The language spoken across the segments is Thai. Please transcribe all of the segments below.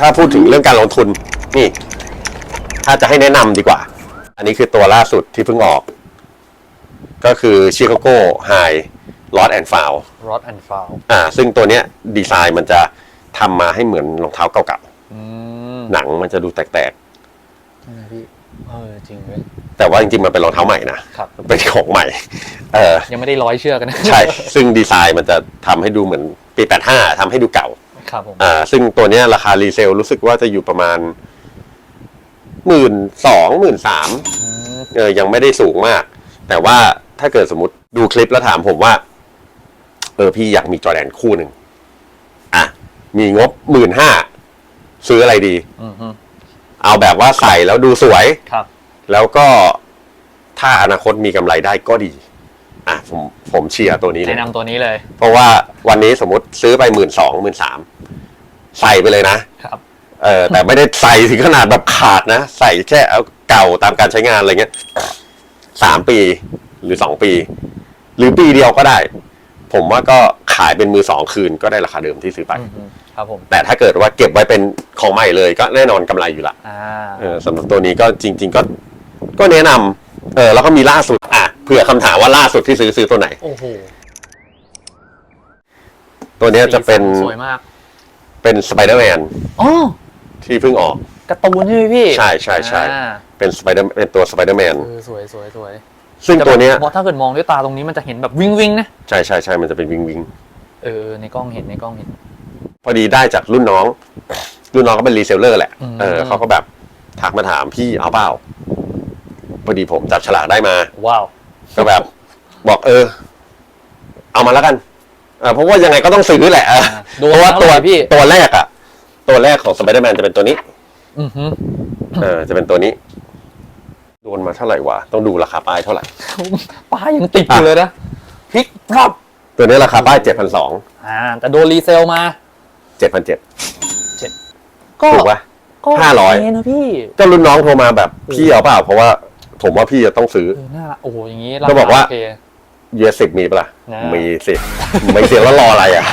ถ้าพูดถึงเรื่องการลงทุนนี่ ถ้าจะให้แนะนำดีกว่า อันนี้คือตัวล่าสุดที่เพิ่งออก ก็คือชิคาโกไฮลอ d แอนด์ฟาว rod and foul อ่า ซึ่งตัวเนี้ยดีไซน์มันจะทำมาให้เหมือนรองเท้าเก่าอืมๆหนังมันจะดูแตกนี่นะพี่ เออ จริงเลยๆ แต่ว่าจริงๆมันเป็นรองเท้าใหม่นะครับเป็นของใหม่ เออยังไม่ได้ร้อยเชือกกันนะ ใช่ ซึ่งดีไซน์มันจะทำให้ดูเหมือนปี 85ทำให้ดูเก่า ครับผมอ่า ซึ่งตัวเนี้ยราคารีเซลรู้สึกว่าจะอยู่ประมาณหมื่นสองหมื่นสามอืมเออยังไม่ได้สูงมาก แต่ว่าถ้าเกิดสมมติดูคลิปแล้วถามผมว่า เออพี่อยากมีจอแดนคู่หนึ่งอะ มีงบหมื่นห้าซื้ออะไรดี อืมฮึเอาแบบว่าใส่แล้วดูสวย ครับ แล้วก็ถ้าอนาคตมีกำไรได้ก็ดี อะผมผมเชียร์ตัวนี้เลย แนะนำตัวนี้เลย เพราะว่าวันนี้สมมติซื้อไปหมื่นสองหมื่นสาม ใส่ไปเลยนะครับ เออแต่ไม่ได้ใส่ถึงขนาดแบบขาดนะ ใส่แค่เอาเก่าตามการใช้งานอะไรเงี้ยสามปีหรือสองปี หรือปีเดียวก็ได้ ผมว่าก็ขายเป็นมือสองคืนก็ได้ราคาเดิมที่ซื้อไป อืมฮึครับผมแต่ถ้าเกิดว่าเก็บไว้เป็นของใหม่เลยก็แน่นอนกำไรอยู่ละ อ่าเออสำหรับตัวนี้ก็จริง ๆ ก็ก็แนะนำเออแล้วก็มีล่าสุดอะเผื่อคำถามว่าล่าสุดที่ซื้อซื้อตัวไหน โอ้โหตัวเนี้ยจะเป็นสีสัสวยมาก เป็นสไปเดอร์แมนอ๋อที่เพิ่งออก การ์ตูนใช่ไหมพี่ใช่ใช่ใช่อ่าเป็นสไปเดอร์เป็นตัวสไปเดอร์แมนเออสวยสวยสวยซึ่งตัวเนี้ยเพราะถ้าเกิดมองด้วยตาตรงนี้มันจะเห็นแบบวิงวิงนะใช่ใช่ใช่มันจะเป็นวิงวิงเออในกล้องเห็นในกล้องเห็น พอดีได้จากรุ่นน้อง รุ่นน้องก็เป็นรีเซลเลอร์แหละอืม เออเขาก็แบบทักมาถามพี่เอาเปล่าพอดีผมจับฉลากได้มา ว้าว ก็แบบ บอกเออ เอามาแล้วกันเออเพราะว่ายังไงก็ต้องซื้อแหละเออดูเพราะว่าตัวเท่ไหร่พี่ ตัวแรกอะตัวแรกของสไปเดอร์แมนจะเป็นตัวนี้อือฮึเออจะเป็นตัวนี้ โดนมาเท่าไหร่วะต้องดูราคาป้ายเท่าไหร่ ป้ายังติดอยู่เลยนะพลิกพรับตัวนี้ราคาป้ายเจ็ดพันสองอ่า แต่โดนรีเซลมา เจ็ดพันเจ็ดก็ถูกปะ ก็ห้าร้อย โเคนะพี่ก็รุ่นน้องโทรมาแบบพี่เอาเปล่าเพราะว่า ผมว่าพี่จะต้องซื้อ เออน่ารักโอ้โหอย่างนี้ก็บอกว่าโเค เยสิบมีปะล่ะ นะ มีสิไม่เสียแล้วรออะไรอะ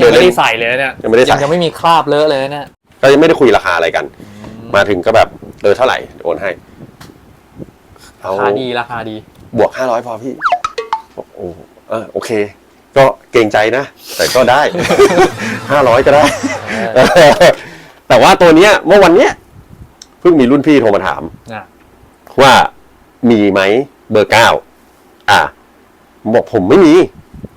ยังไม่ได้ใส่เลยนะเนี่ยยังไม่ได้ใส่ ยังไม่มีคราบเลอะเลยนะเนี่ยก็ยังไม่ได้คุยราคาอะไรกัน มาถึงก็แบบเออเท่าไหร่โอนให้เอาราคาดีราคาดีบวกห้าร้อยพอพี่บอกโอ้เออโอเค ก็เกรงใจนะ แต่ก็ได้ ห้าร้อยก็ได้ เออแต่ว่าตัวเนี้ยเมื่อวันเนี้ยเพิ่งมีรุ่นพี่โทรมาถามน่ะว่ามีไหมเบอร์เก้าอะ ผมบอกผมไม่มี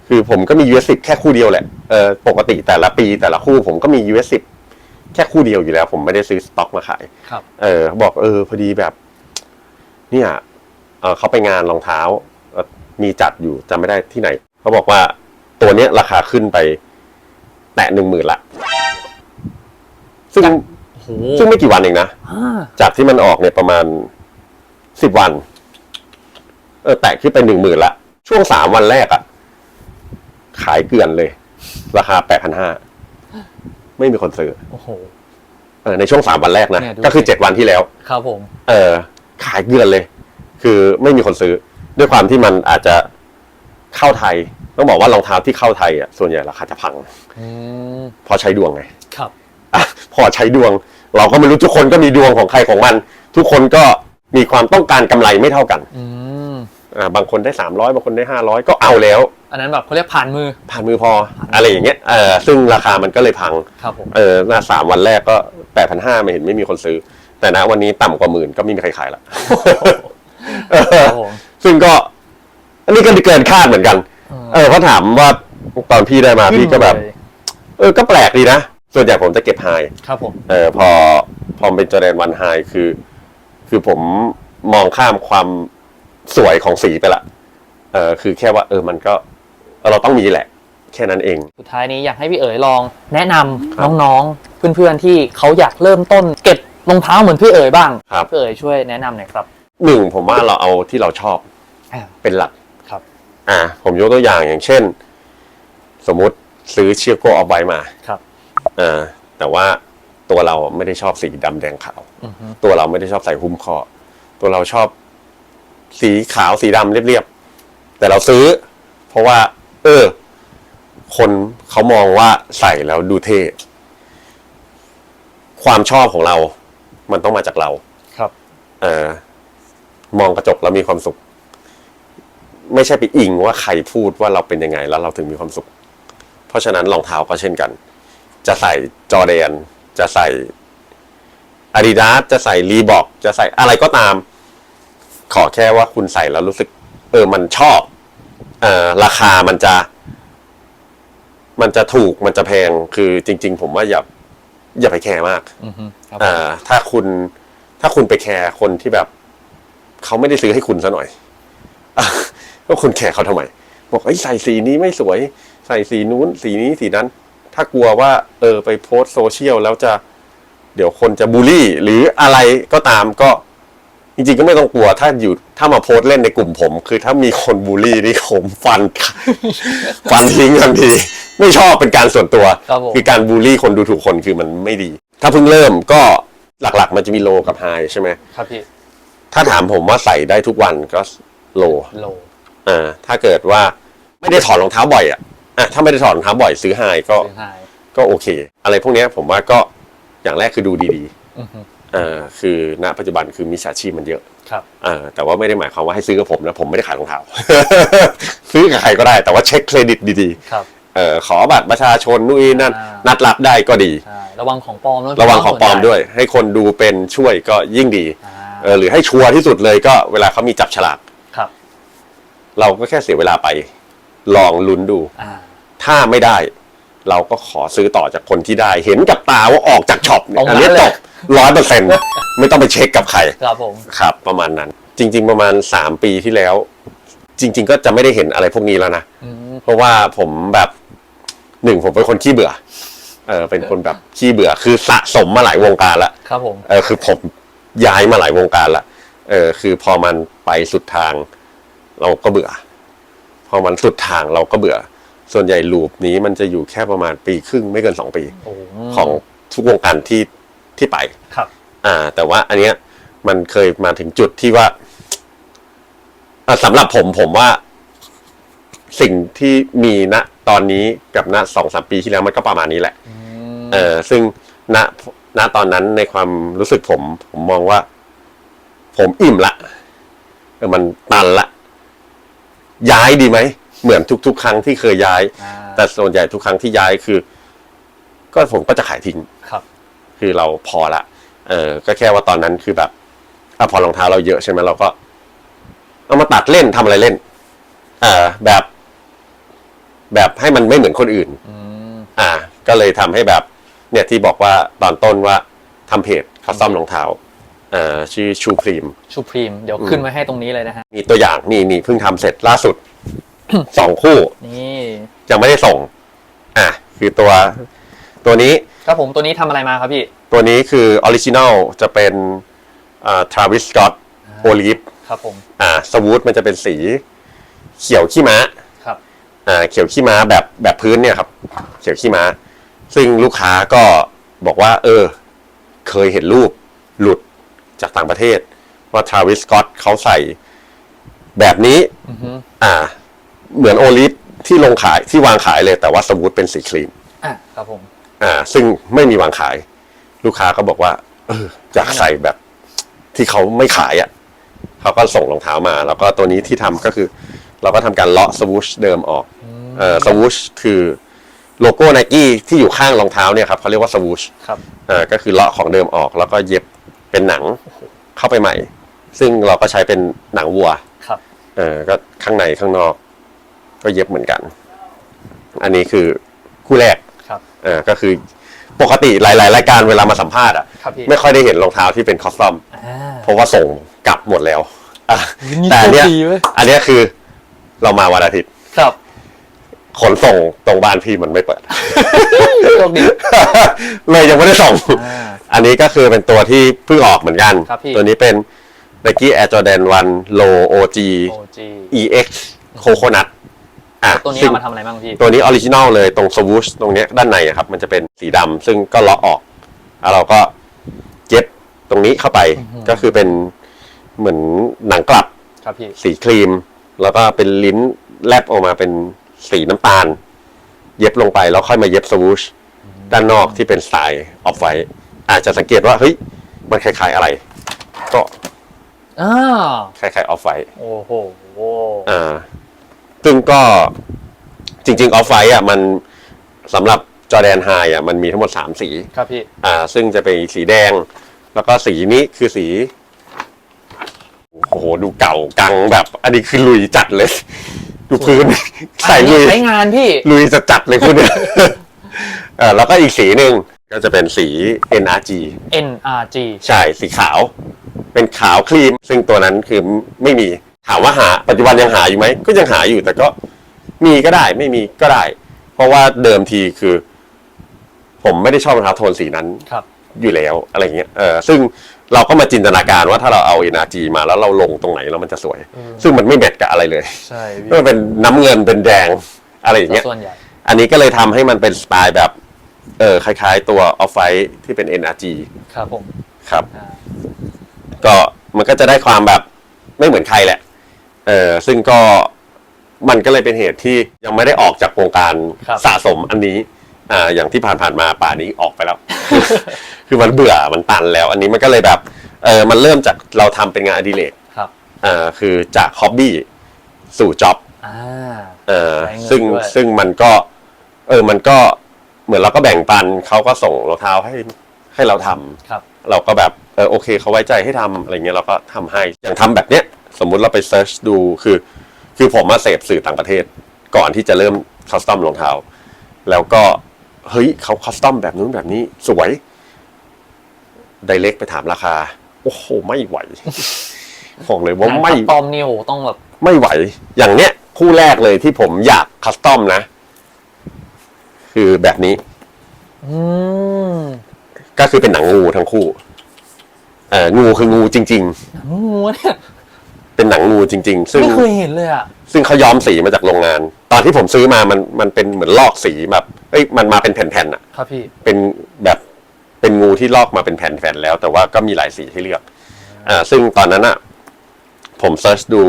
คือผมก็มี US 10แค่คู่เดียวแหละเออปกติแต่ละปีแต่ละคู่ผมก็มี US 10แค่คู่เดียวอยู่แล้ว ผมไม่ได้ซื้อสต็อกมาขายครับ เออเขาบอกเออพอดีแบบ เนี่ยเออเขาไปงานรองเท้าเอ่อมีจัดอยู่จำไม่ได้ที่ไหนเขาบอกว่าตัวเนี้ยราคาขึ้นไป แตะหนึ่งหมื่นละ ซึ่งโอ้โหซึ่งไม่กี่วันเองนะ อ่าจากที่มันออกเนี่ยประมาณสิบวัน เออแตะขึ้นไปหนึ่งหมื่นละ ช่วงสามวันแรกอะขายเกลื่อนเลย ราคาแปดพันห้าไม่มีคนซื้อโอ้โห เออในช่วงสามวันแรกนะ เนี่ยดู ก็คือเจ็ดวันที่แล้ว ครับผม เออ ขายเกลื่อนเลย คือไม่มีคนซื้อ ด้วยความที่มันอาจจะเข้าไทย ต้องบอกว่ารองเท้าที่เข้าไทยอะส่วนใหญ่ราคาจะพังอืม เพราะใช้ดวงไง ครับ อะพอใช้ดวง เราก็ไม่รู้ทุกคนก็มีดวงของใครของมัน ทุกคนก็มีความต้องการกำไรไม่เท่ากัน อืม อ่าบางคนได้ 300 บางคนได้ 500 ก็เอาแล้ว อันนั้นแบบเขาเรียกผ่านมือ ผ่านมือพอ อะไรอย่างเงี้ยเออซึ่งราคามันก็เลยพังครับผมเออหน้าสามวันแรกก็8,500ไม่เห็นไม่มีคนซื้อ แต่ณวันนี้ต่ำกว่าหมื่นก็ไม่มีใครขายละเออครับผมซึ่งก็ อันนี้ก็เกินคาดเหมือนกัน เออเขาถามว่าตอนพี่ได้มาพี่ก็แบบเลยเออก็แปลกดีนะ ส่วนใหญ่ผมจะเก็บไฮครับผม เออพอพอเป็นจอแดนวันไฮคือ คือผมมองข้ามความ สวยของสีไปละเออคือแค่ว่าเออมันก็เราต้องมีแหละ แค่นั้นเอง สุดท้ายนี้อยากให้พี่เอ๋ยลองแนะนำครับน้องๆ เพื่อนๆที่เขาอยากเริ่มต้นเก็บรองเท้าเหมือนพี่เอ๋ยบ้างครับ พี่เอ๋ยช่วยแนะนำหน่อยครับ หนึ่งผมว่าเราเอาที่เราชอบอ่าเป็นหลักครับ อ่า ผมยกตัวอย่างอย่างเช่น สมมุติซื้อเชียโกเอาไว้มาครับเออแต่ว่าตัวเราไม่ได้ชอบสีดำแดงขาว อือฮึตัวเราไม่ได้ชอบใส่หุ้มคอตัวเราชอบ สีขาวสีดำเรียบๆแต่เราซื้อ เพราะว่า เออ คนเขามองว่าใส่แล้วดูเท่ความชอบของเรา มันต้องมาจากเรา ครับ เออมองกระจกแล้วมีความสุข ไม่ใช่ไปอิงว่าใครพูดว่าเราเป็นยังไง แล้วเราถึงมีความสุข เพราะฉะนั้นรองเท้าก็เช่นกัน จะใส่จอร์แดน จะใส่อาดิดาสจะใส่รีบอกจะใส่อะไรก็ตาม ขอแค่ว่าคุณใส่แล้วรู้สึก เออมันชอบเออราคามันจะ มันจะถูกมันจะแพงคือจริง ๆ ผมว่าอย่าอย่าไปแคร์มากอือฮึครับอ่าถ้าคุณ ถ้าคุณไปแคร์คนที่แบบเขาไม่ได้ซื้อให้คุณซะหน่อยอะก็คุณแคร์เขาทำไม บอกไอ้ยใส่สีนี้ไม่สวย ใส่สีนู้น สีนี้สีนั้น ถ้ากลัวว่า เออ ไปโพสต์โซเชียลแล้วจะ เดี๋ยวคนจะบูลลี่ หรืออะไรก็ตามก็ จริงๆก็ไม่ต้องกลัวถ้าอยู่ถ้ามาโพสต์เล่นในกลุ่มผม คือถ้ามีคนบูลลี่นี่ผมฟัน ฟันทิ้งทันที ไม่ชอบเป็นการส่วนตัว ครับผม คือการบูลลี่คนดูถูกคนคือมันไม่ดี ถ้าเพิ่งเริ่มก็หลักๆ มันจะมีโลกับไฮใช่ไหมครับพี่ถ้าถามผมว่าใส่ได้ทุกวันก็โล โลอ่าถ้าเกิดว่าไม่ได้ถอดรองเท้าบ่อยอะอะถ้าไม่ได้ถอดรองเท้าบ่อยซื้อไฮก็ ซื้อไฮก็โอเค อะไรพวกเนี้ยผมว่าก็อย่างแรกคือดูดีอือฮึๆ อ่าคือณปัจจุบันคือมิจฉาชีพมันเยอะครับ อ่าแต่ว่าไม่ได้หมายความว่าให้ซื้อกับผมนะผมไม่ได้ขายรองเท้า ซื้อกับใครก็ได้ แต่ว่าเช็คเครดิตดีๆครับเอ่อขอบัตรประชาชนนู่นนนั่นอ่านัดรับได้ก็ดี ใช่ระวังของปลอมด้วยระวังของปลอมส่นใหญ่ด้วย ให้คนดูเป็นช่วยก็ยิ่งดีอ่าเออหรือให้ชัวร์ที่สุดเลยก็เวลาเขามีจับฉลากครับเราก็แค่เสียเวลาไป ลองลุ้นดู อ่าถ้าไม่ได้ เราก็ขอซื้อต่อจากคนที่ได้ เห็นกับตาว่าออกจากช็อปเนี่ยตรงอันนั้นี้นเลยจบ ร้อยเปอร์เซ็นต์ไม่ต้องไปเช็คกับใครครับผมครับ ประมาณนั้น จริง ๆ ประมาณสามปีที่แล้ว จริง ๆ ก็จะไม่ได้เห็นอะไรพวกนี้แล้วนะ อืมเพราะว่าผมแบบหนึ่งผมเป็นคนขี้เบื่อ เออเป็นคนแบบขี้เบื่อ คือสะสมมาหลายวงการละ ครับผม เออคือผมย้ายมาหลายวงการละ เออคือพอมันไปสุดทาง เราก็เบื่อ พอมันสุดทางเราก็เบื่อ ส่วนใหญ่ลูปนี้มันจะอยู่แค่ประมาณปีครึ่งไม่เกินสองปี โอ้ของทุกวงการที่ ที่ไปครับ อ่า แต่ว่าอันเนี้ยมันเคยมาถึงจุดที่ว่าอะสำหรับผมผมว่า สิ่งที่มีณตอนนี้กับณสองสามปีที่แล้วมันก็ประมาณนี้แหละอืมเออซึ่งณณตอนนั้นในความรู้สึกผม ผมมองว่า ผมอิ่มละเออมันตันละ ย้ายดีไหม เหมือนทุก ๆ ครั้งที่เคยย้าย อ่าแต่ส่วนใหญ่ทุกครั้งที่ย้ายคือ ก็ผมก็จะขายทิ้ง ครับ คือเราพอละ เออ ก็แค่ว่าตอนนั้นคือแบบอะพอรองเท้าเราเยอะใช่ไหมเราก็ เอามาตัดเล่นทำอะไรเล่น เออแบบ แบบให้มันไม่เหมือนคนอื่นอืมอ่า ก็เลยทำให้แบบ เนี่ยที่บอกว่าตอนต้นว่าทำเพจคัสตอมรองเท้าเอ่อชื่อชูพรีมชูพรีมเดี๋ยวขึ้นไว้ให้ตรงนี้เลยนะฮะมีตัวอย่างนี่นี่เพิ่งทำเสร็จล่าสุดสองคู่นี่ยังไม่ได้ส่ง อะคือตัว ตัวนี้ ครับผมตัวนี้ทำอะไรมาครับพี่ ตัวนี้คือออริจินัลจะเป็นอ่าทราวิสสกอตโอลิฟครับผม อ่าสวูดมันจะเป็นสีเขียวขี้ม้าครับ อ่าเขียวขี้ม้าแบบแบบพื้นเนี่ยครับ เขียวขี้ม้า ซึ่งลูกค้าก็บอกว่า เออ เคยเห็นรูปหลุดจากต่างประเทศ ว่าทราวิสสกอตเขาใส่แบบนี้ อือฮึอ่า เหมือนโอลิฟที่ลงขายที่วางขายเลยแต่ว่าสวูดเป็นสีครีม อะครับผม อ่าซึ่งไม่มีวางขาย ลูกค้าก็บอกว่า เอออยากใส่แบบที่เขาไม่ขายอะ่ะเขาก็ส่งรองเท้ามา แล้วก็ตัวนี้ที่ทำก็คือ เราก็ทำการเลาะสวูชเดิมออกเอ่อสวูชคือโลโก้ไนกี้ที่อยู่ข้างรองเท้าเนี่ยครับเขาเรียกว่าสวูช ครับเอ่อก็คือเลาะของเดิมออกแล้วก็เย็บเป็นหนังเข้าไปใหม่ ซึ่งเราก็ใช้เป็นหนังวัวครับ เออก็ข้างในข้างนอก ก็เย็บเหมือนกัน อันนี้คือคู่แรก ครับเออก็คือปกติหลาย ๆ รายการเวลามาสัมภาษณ์อะครับพี่ไม่ค่อยได้เห็นรองเท้าที่เป็นคอสตอมอ่าเพราะว่าส่งกลับหมดแล้วอะนี่แต่อันเนี้ยโชคดีเว้ยอันเนี้ยคือเรามาวันอาทิตย์ครับขนส่งตรงบ้านพี่มันไม่เปิด โชคดี เลยยังไม่ได้ส่ง อ่าอันนี้ก็คือเป็นตัวที่เพิ่งออกเหมือนกัน ครับพี่ ตัวนี้เป็น Nike Air Jordan 1 Low OG OG EX Coconut อะตัวนี้ซึ่ง เอามาทำอะไรบ้างพี่ ตัวนี้ออริจินอลเลยตรงสวูชตรงเนี้ยด้านในอะครับ มันจะเป็นสีดำซึ่งก็เลาะออก แล้วเราก็เย็บตรงนี้เข้าไปก็คือเป็นเหมือนหนังกลับครับพี่ สีครีม แล้วก็เป็นลิ้นแลบออกมาเป็นสีน้ำตาล เย็บลงไปแล้วค่อยมาเย็บสวูชด้านนอกที่เป็นสไตล์ออฟไวท์อาจจะสังเกตว่าเฮ้ยมันคล้ายๆอะไร ก็อ่าคล้ายๆออฟไวท์โอ้โห อ่า ซึ่งก็จริง ๆ ออฟไวท์อะมันสำหรับจอแดนไฮอะมันมีทั้งหมด 3 สี ครับพี่ อ่า ซึ่งจะเป็นสีแดง แล้วก็สีนี้คือสี โอ้โห ดูเก่ากังแบบ อันนี้คือลุยจัดเลย ดูพื้น ใส่อันลุนี้ยใช้งานพี่ ลุยจะจัดเลยคุณเนี่ยเออแล้วก็อีกสีหนึ่งก็จะเป็นสี NRG NRG ใช่ สีขาว เป็นขาวครีม ซึ่งตัวนั้นคือไม่มี ถามว่าหาปัจจุบันยังหาอยู่ไหมก็ยังหาอยู่แต่ก็มีก็ได้ไม่มีก็ได้ เพราะว่าเดิมทีคือ ผมไม่ได้ชอบรองเท้าโทนสีนั้นครับ อยู่แล้วอะไรเงี้ยเออซึ่งเราก็มาจินตนาการว่าถ้าเราเอา NRG มาแล้วเราลงตรงไหนแล้วมันจะสวยซึ่งมันไม่แมทกับอะไรเลยใช่พี่ก็เป็นน้ำเงินเป็นแดงอะไรอย่างเงี้ย ส่วนใหญ่ อันนี้ก็เลยทำให้มันเป็นสไตล์แบบ เออคล้ายๆตัวออฟไฟที่เป็น NRG ครับผมครับ อ่าก็มันก็จะได้ความแบบไม่เหมือนใครแหละ เออซึ่งก็มันก็เลยเป็นเหตุที่ยังไม่ได้ออกจากวงการครับ สะสมอันนี้อ่าอย่างที่ผ่านๆมาป่านี้ออกไปแล้ว คือมันเบื่อมันตันแล้ว อันนี้มันก็เลยแบบเออมันเริ่มจากเราทำเป็นงานอดิเรกครับอ่าคือจากฮ็อบบี้สู่จ็อบ อ่า เออใช้เงินซึ่งด้วย ซึ่งมันก็ เออมันก็เหมือนเราก็แบ่งปันเขาก็ส่งรองเท้าให้ให้เราทำครับ เราก็แบบเออโอเคเขาไว้ใจให้ทำอะไรเงี้ยเราก็ทำให้อย่างทำแบบเนี้ย สมมุติเราไปเซิร์ชดูคือ คือผมมาเสพสื่อต่างประเทศ ก่อนที่จะเริ่มคัสตอมรองเท้าแล้วก็เฮ้ยเขาคัสตอมแบบนู้นแบบนี้สวยไดเ c กไปถามราคา โอ้โห ไม่ไหวบอกเลยว่าไม่งนคัสตอมนี่โหต้องแบบ ไม่ไหว อย่างเนี้ยคู่แรกเลยที่ผมอยากคัสตอมนะ คือแบบนี้อืมก็คือเป็นหนังงูทั้งคู่ เอ่องูคืองูจริงหนังงูเนี่ยๆ เป็นหนังงูจริง ๆ ซึ่ง ไม่เคยเห็นเลยอะ ซึ่งเขาย้อมสีมาจากโรงงาน ตอนที่ผมซื้อมามันมันเป็นเหมือนลอกสีแบบเอ้ยมันมาเป็นแผ่นๆอะครับพี่ เป็นแบบเป็นงูที่ลอกมาเป็นแผ่นๆแล้ว แต่ว่าก็มีหลายสีให้เลือก อ่า ซึ่งตอนนั้นอะผมเซิร์ชดู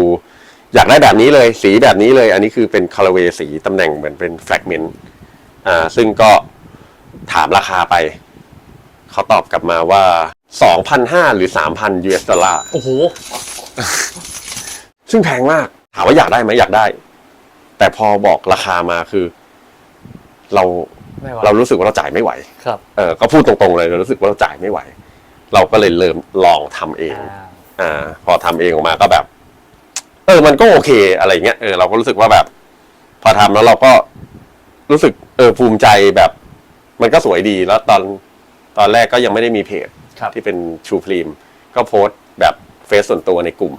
อยากได้แบบนี้เลยสีแบบนี้เลย อันนี้คือเป็นคาราเวสีตำแหน่งเหมือนเป็นแฟกเมนต์อ่า ซึ่งก็ถามราคาไป เขาตอบกลับมาว่า 2,500 หรือ 3,000 US ดอลลาร์ โอ้โห ซึ่งแพงมากถามว่าอยากได้ไหมอยากได้ แต่พอบอกราคามาคือ เราไม่ไหวเรารู้สึกว่าเราจ่ายไม่ไหว ครับเออก็พูดตรงๆเลยเรารู้สึกว่าเราจ่ายไม่ไหว เราก็เลยเริ่มลองทำเอง อ่าอ่า พอทำเองออกมาก็แบบ เออ มันก็โอเคอะไรเงี้ยเออเราก็รู้สึกว่าแบบ พอทำแล้วเราก็รู้สึก เออภูมิใจแบบ มันก็สวยดีแล้วตอนตอนแรกก็ยังไม่ได้มีเพจ ครับที่เป็นชูพรีมก็โพสต์แบบเฟซส่วนตัวในกลุ่ม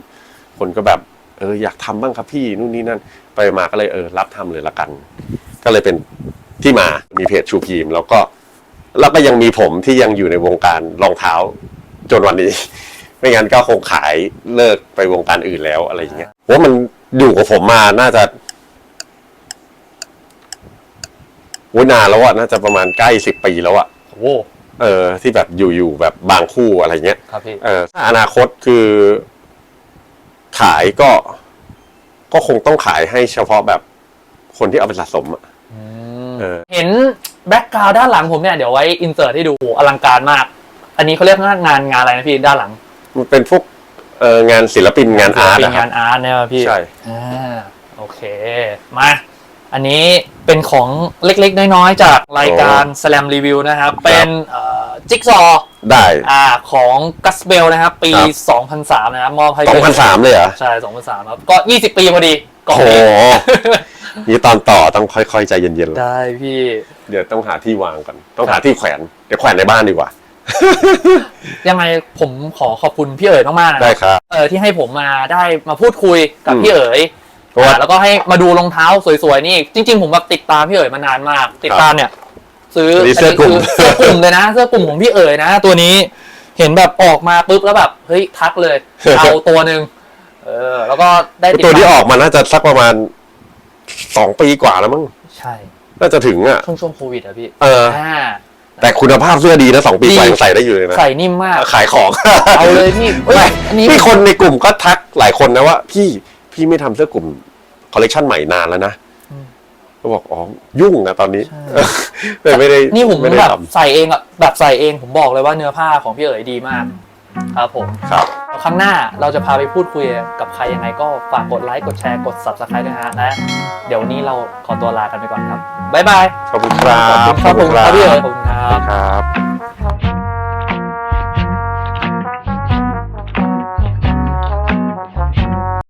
คนก็แบบ เอออยากทำบ้างครับพี่นู่นนี่นั่น ไปมาก็เลยเออรับทำเลยละกัน ก็เลยเป็นที่มามีเพจชูพรีม แล้วก็แล้วก็ยังมีผมที่ยังอยู่ในวงการรองเท้า จนวันนี้ ไม่งั้นก็คงขายเลิกไปวงการอื่นแล้วอะไรอย่างเงี้ยว่ามันอยู่กับผมมาน่าจะโอ้ยนานแล้วอะน่าจะประมาณใกล้สิบปีแล้วอะโอ้โหเออ ที่แบบอยู่ๆแบบบางคู่อะไรเงี้ยครับพี่เออถ้าอนาคตคือ ขายก็ก็คงต้องขายให้เฉพาะแบบคนที่เอาไปสะสมอะอืมเออ เห็นแบ็กกราวด้านหลังผมเนี่ยเดี๋ยวไว้อินเสิร์ตให้ดูอลังการมาก อันนี้เขาเรียกว่างานงานอะไรนะพี่ด้านหลังมันเป็นพวกเอองานศิลปินงานอาร์ตเป็นอะครังาบนอาร์ตเนี่ยพี่ ใช่ อ่าโอเค มา อันนี้เป็นของเล็กๆ น้อยๆ จากรายการ Slam Review นะครับ เป็น จิ๊กซอได้ อ่าของกัสเบลนะครับ ปี ครับ 2003 นะครับมอบให้สองพันสามเลยเหรอใช่ 2003 ครับ ก็ 20 ปีพอดีกล่องโอ้โหนี้นี่ตอนต่อต้องค่อยๆใจเย็นๆเลยได้พี่ เดี๋ยวต้องหาที่วางก่อน ต้องหาที่แขวน เดี๋ยวแขวนในบ้านดีกว่า ยังไงผมขอขอบคุณพี่เอ๋ยมากๆนะได้ครับ เออที่ให้ผมมาได้มาพูดคุยกับอืม พี่เอ๋ยเพราะว่า อ่าแล้วก็ให้มาดูรองเท้าสวยๆนี่ จริง ๆ ผมแบบติดตามพี่เอ๋ยมานานมาก ติดตามเนี่ย ซื้ออันนี้เสื้อกลุ่ม นนี้คือเสื้อกลุ่มเลยนะ เสื้อกลุ่มของพี่เอ๋ยนะ ตัวนี้เห็นแบบออกมาปุ๊บแล้วแบบเฮ้ยทักเลย เอาตัวหนึ่งเออ แล้วก็ได้ติดตัวที่ตามออกมาน่าจะสักประมาณสองปีกว่าแล้วมั้งใช่น่าจะถึงอะ ช่วงช่วงโควิดอะพี่เออ อ่า แต่คุณภาพเสื้อดีนะสองปีกว่าดี ยังใส่ได้อยู่เลยนะใส่นิ่มมาก ขายของ เอาเลยพี่เอ้ยไม่อันนี้พี่คนในกลุ่มก็ทักหลายคนนะว่า พี่พี่ไม่ทำเสื้อกลุ่มคอลเลกชันใหม่นานแล้วนะอืม ก็บอกอ๋อยุ่งนะตอนนี้ใช่เลยไม่ได้นี่ผมไม่ได้แบบทใส่เองอะแบบใส่เองผมบอกเลยว่าเนื้อผ้าของพี่เอ๋ยดีมาก ครับผมำครับครั้งหน้าเราจะพาไปพูดคุยกับใครยังไงก็ฝากกดไลค์กดแชร์กด subscribe ด้วยนะฮะและเดี๋ยววันนี้เราขอตัวลากันไปก่อนครับบ๊ายบายขอบคุณครับขอบคุณครับผมครับพี่เอ๋ยขอบคุณครับครับ